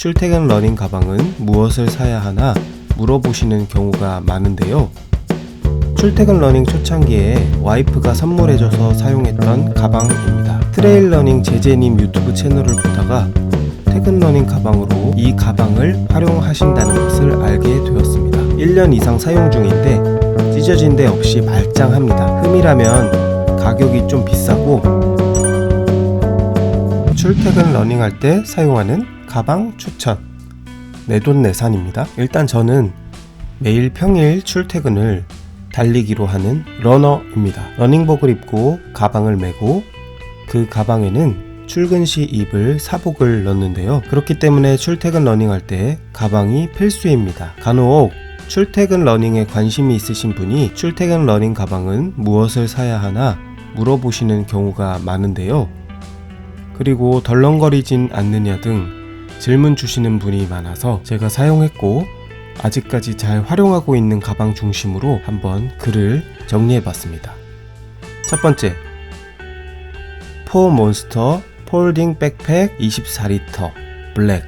출퇴근 러닝 가방은 무엇을 사야 하나 물어보시는 경우가 많은데요. 출퇴근 러닝 초창기에 와이프가 선물해줘서 사용했던 가방입니다. 트레일 러닝 제제님 유튜브 채널을 보다가 퇴근 러닝 가방으로 이 가방을 활용하신다는 것을 알게 되었습니다. 1년 이상 사용 중인데 찢어진 데 없이 말짱합니다. 흠이라면 가격이 좀 비싸고 출퇴근 러닝할 때 사용하는 가방 추천 내돈내산입니다. 일단 저는 매일 평일 출퇴근을 달리기로 하는 러너입니다. 러닝복을 입고 가방을 메고 그 가방에는 출근 시 입을 사복을 넣는데요. 그렇기 때문에 출퇴근 러닝할 때 가방이 필수입니다. 간혹 출퇴근 러닝에 관심이 있으신 분이 출퇴근 러닝 가방은 무엇을 사야 하나 물어보시는 경우가 많은데요. 그리고 덜렁거리진 않느냐 등 질문 주시는 분이 많아서 제가 사용했고 아직까지 잘 활용하고 있는 가방 중심으로 한번 글을 정리해 봤습니다. 첫 번째, 포 몬스터 폴딩 백팩 24리터 블랙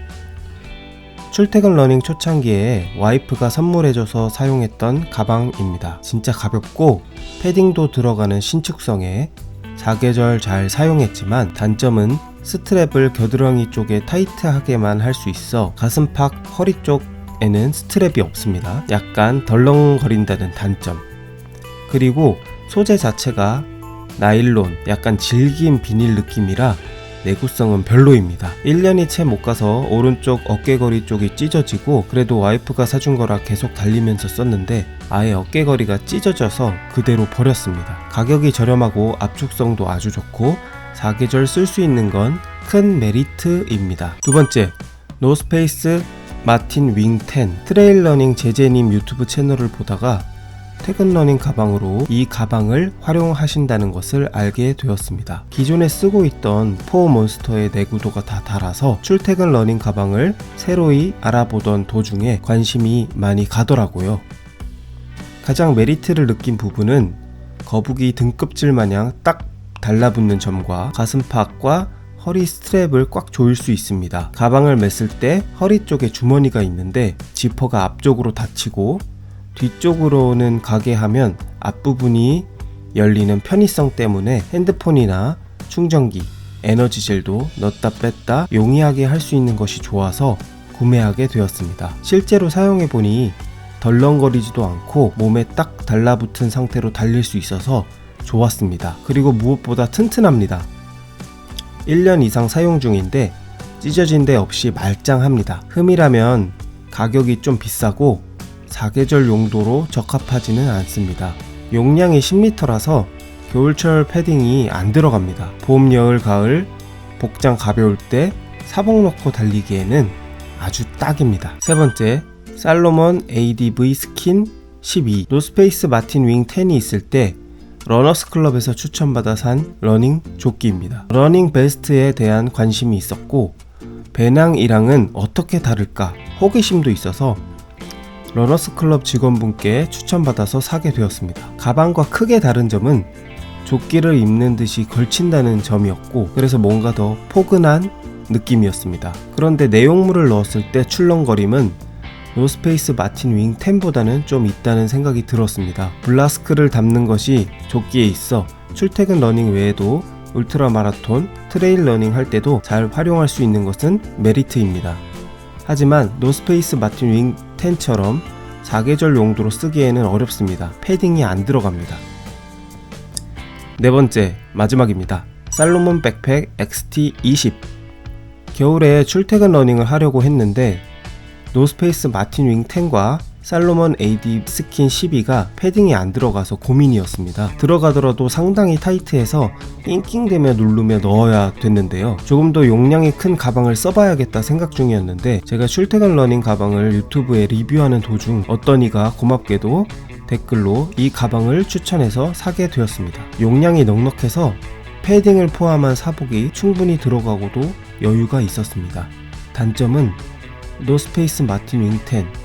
출퇴근 러닝 초창기에 와이프가 선물해줘서 사용했던 가방입니다. 진짜 가볍고 패딩도 들어가는 신축성에 사계절 잘 사용했지만 단점은 스트랩을 겨드랑이 쪽에 타이트하게만 할 수 있어 가슴팍 허리 쪽에는 스트랩이 없습니다. 약간 덜렁거린다는 단점. 그리고 소재 자체가 나일론, 약간 질긴 비닐 느낌이라 내구성은 별로입니다. 1년이 채 못 가서 오른쪽 어깨거리 쪽이 찢어지고 그래도 와이프가 사준 거라 계속 달리면서 썼는데 아예 어깨거리가 찢어져서 그대로 버렸습니다. 가격이 저렴하고 압축성도 아주 좋고 사계절 쓸 수 있는 건 큰 메리트입니다. 두 번째, 노스페이스 마틴 윙10 트레일 러닝 제제님 유튜브 채널을 보다가 퇴근 러닝 가방으로 이 가방을 활용하신다는 것을 알게 되었습니다. 기존에 쓰고 있던 포 몬스터의 내구도가 다 달아서 출퇴근 러닝 가방을 새로이 알아보던 도중에 관심이 많이 가더라고요. 가장 메리트를 느낀 부분은 거북이 등껍질 마냥 딱 달라붙는 점과 가슴팍과 허리 스트랩을 꽉 조일 수 있습니다. 가방을 맸을 때 허리 쪽에 주머니가 있는데 지퍼가 앞쪽으로 닫히고 뒤쪽으로는 가게 하면 앞부분이 열리는 편의성 때문에 핸드폰이나 충전기, 에너지젤도 넣었다 뺐다 용이하게 할 수 있는 것이 좋아서 구매하게 되었습니다. 실제로 사용해 보니 덜렁거리지도 않고 몸에 딱 달라붙은 상태로 달릴 수 있어서 좋았습니다. 그리고 무엇보다 튼튼합니다. 1년 이상 사용 중인데 찢어진 데 없이 말짱합니다. 흠이라면 가격이 좀 비싸고 사계절 용도로 적합하지는 않습니다. 용량이 10리터라서 겨울철 패딩이 안 들어갑니다. 봄, 여울, 가을 복장 가벼울 때 사복 넣고 달리기에는 아주 딱입니다. 세 번째, 살로몬 ADV 스킨 12 노스페이스 마틴 윙 10이 있을 때 러너스 클럽에서 추천받아 산 러닝 조끼입니다. 러닝 베스트에 대한 관심이 있었고 배낭이랑은 어떻게 다를까 호기심도 있어서 러너스 클럽 직원분께 추천받아서 사게 되었습니다. 가방과 크게 다른 점은 조끼를 입는 듯이 걸친다는 점이었고 그래서 뭔가 더 포근한 느낌이었습니다. 그런데 내용물을 넣었을 때 출렁거림은 노스페이스 마틴 윙 10보다는 좀 있다는 생각이 들었습니다. 블라스크를 담는 것이 조끼에 있어 출퇴근 러닝 외에도 울트라 마라톤, 트레일 러닝 할 때도 잘 활용할 수 있는 것은 메리트입니다. 하지만 노스페이스 마틴 윙 10처럼 사계절 용도로 쓰기에는 어렵습니다. 패딩이 안 들어갑니다. 네 번째, 마지막입니다. 살로몬 백팩 XT20 겨울에 출퇴근 러닝을 하려고 했는데 노스페이스 마틴 윙 10과 살로몬 AD 스킨 12가 패딩이 안 들어가서 고민이었습니다. 들어가더라도 상당히 타이트해서 낑낑대며 누르며 넣어야 됐는데요. 조금 더 용량이 큰 가방을 써봐야겠다 생각 중이었는데 제가 출퇴근 러닝 가방을 유튜브에 리뷰하는 도중 어떤 이가 고맙게도 댓글로 이 가방을 추천해서 사게 되었습니다. 용량이 넉넉해서 패딩을 포함한 사복이 충분히 들어가고도 여유가 있었습니다. 단점은 노스페이스 마틴 윙 10,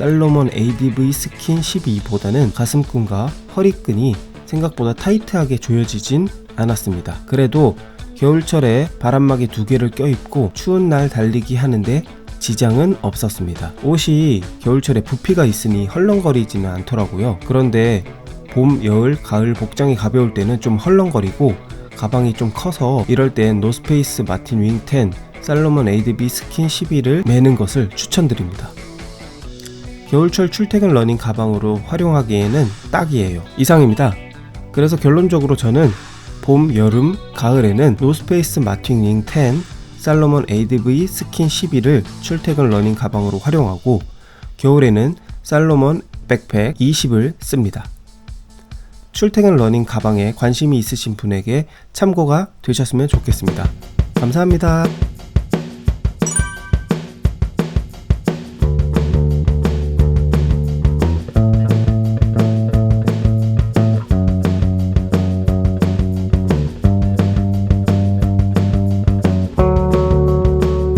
살로몬 ADV 스킨 12보다는 가슴끈과 허리끈이 생각보다 타이트하게 조여지진 않았습니다. 그래도 겨울철에 바람막이 두 개를 껴입고 추운 날 달리기 하는데 지장은 없었습니다. 옷이 겨울철에 부피가 있으니 헐렁거리지는 않더라고요. 그런데 봄, 여울, 가을 복장이 가벼울 때는 좀 헐렁거리고 가방이 좀 커서 이럴 땐 노스페이스 마틴 윙10 살로몬 에이드비 스킨 11을 매는 것을 추천드립니다. 겨울철 출퇴근 러닝 가방으로 활용하기에는 딱이에요. 이상입니다. 그래서 결론적으로 저는 봄, 여름, 가을에는 노스페이스 윙 10, 살로몬 에이드비 스킨 11을 출퇴근 러닝 가방으로 활용하고 겨울에는 살로몬 백팩 20을 씁니다. 출퇴근 러닝 가방에 관심이 있으신 분에게 참고가 되셨으면 좋겠습니다. 감사합니다.